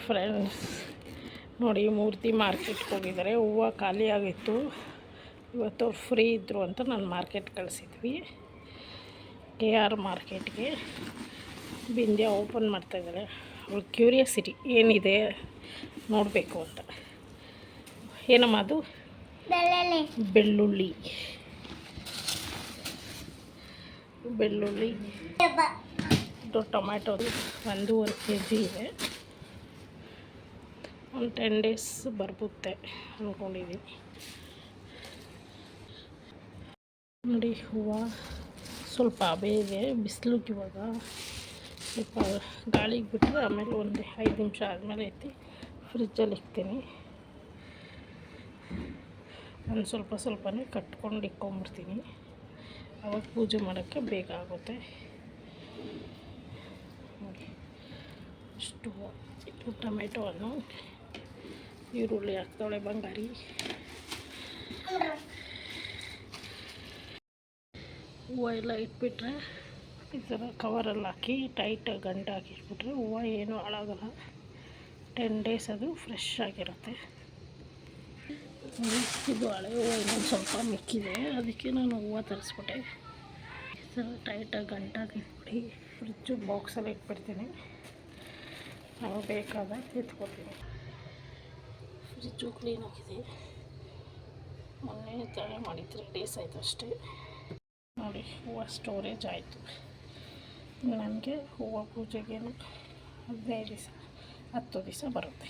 Friends ನೋಡಿ ಮೂರ್ತಿ ಮಾರ್ಕೆಟ್ಗೆ ಹೋಗಿದ್ದಾರೆ. ಹೂವು ಖಾಲಿ ಆಗಿತ್ತು. ಇವತ್ತು ಅವ್ರು ಫ್ರೀ ಇದ್ದರು ಅಂತ ನಾನು ಮಾರ್ಕೆಟ್ ಕಳಿಸಿದ್ವಿ. ಕೆ ಆರ್ ಮಾರ್ಕೆಟ್ಗೆ ಬಿಂದ್ಯ ಓಪನ್ ಮಾಡ್ತಾಯಿದ್ದಾರೆ ಅವ್ಳು ಕ್ಯೂರಿಯಾಸಿಟಿ ಏನಿದೆ ನೋಡಬೇಕು ಅಂತ. ಏನಮ್ಮ ಅದು? ಬೆಳ್ಳುಳ್ಳಿ. ಬೆಳ್ಳುಳ್ಳಿ. ಇದು ಒಂದು ಒಂದೂವರೆ ಕೆ ಜಿ ಇದೆ. ಒಂದು ಟೆನ್ ಡೇಸ್ ಬರ್ಬುತ್ತೆ ಅಂದ್ಕೊಂಡಿದ್ದೀನಿ ನೋಡಿ, ಹೂವು ಸ್ವಲ್ಪ ಬೇಗ ಬಿಸಿಲಿಗೆ ಇವಾಗ ಸ್ವಲ್ಪ ಗಾಳಿಗೆ ಬಿಟ್ಟರೆ ಆಮೇಲೆ ಒಂದು ಐದು ನಿಮಿಷ ಆದಮೇಲೆ ಐತಿ ಫ್ರಿಜ್ಜಲ್ಲಿ ಇಕ್ತೀನಿ. ನಾನು ಸ್ವಲ್ಪ ಸ್ವಲ್ಪನೇ ಕಟ್ಕೊಂಡು ಇಕ್ಕೊಂಬಿಡ್ತೀನಿ. ಅವಾಗ ಪೂಜೆ ಮಾಡೋಕ್ಕೆ ಬೇಗ ಆಗುತ್ತೆ. ನೋಡಿ ಇಷ್ಟು ಇದು ಟೊಮೆಟೊವನ್ನು ಈರುಳ್ಳಿ ಹಾಕ್ತಾಳೆ ಬಂಗಾರಿ. ಹೂವು ಎಲ್ಲ ಇಟ್ಬಿಟ್ರೆ ಈ ಥರ ಕವರಲ್ಲಿ ಹಾಕಿ ಟೈಟಾಗಿ ಗಂಟು ಹಾಕಿಟ್ಬಿಟ್ರೆ ಹೂವು ಏನೂ ಹಾಳಾಗಲ್ಲ. ಟೆನ್ ಡೇಸ್ ಅದು ಫ್ರೆಶ್ ಆಗಿರುತ್ತೆ. ಇದು ಹಳೆ ಹೂವು ಇನ್ನೊಂದು ಸ್ವಲ್ಪ ಮಿಕ್ಕಿದೆ. ಅದಕ್ಕೆ ನಾನು ಹೂವು ತರಿಸ್ಬಿಟ್ಟೆ. ಈ ಥರ ಟೈಟಾಗಿ ಗಂಟಾಗಿ ಇಟ್ಬಿಡಿ ಫ್ರಿಜ್ಜು ಬಾಕ್ಸಲ್ಲಿ ಇಟ್ಬಿಡ್ತೀನಿ. ನಾವು ಬೇಕಾದಾಗ ಎತ್ಕೊತೀನಿ ಫ್ರಿಜ್ಜು ಕ್ಲೀನಾಗಿದೆ ಮೊನ್ನೆ ತಳೆ ಮಾಡಿ ತ್ರೀ ಡೇಸ್ ಆಯಿತು ಅಷ್ಟೇ. ನೋಡಿ, ಹೂವು ಸ್ಟೋರೇಜ್ ಆಯಿತು. ನನಗೆ ಹೂವು ಪೂಜೆಗೇನು ಹದಿನೈದು ದಿವಸ, ಹತ್ತು ದಿವಸ ಬರುತ್ತೆ.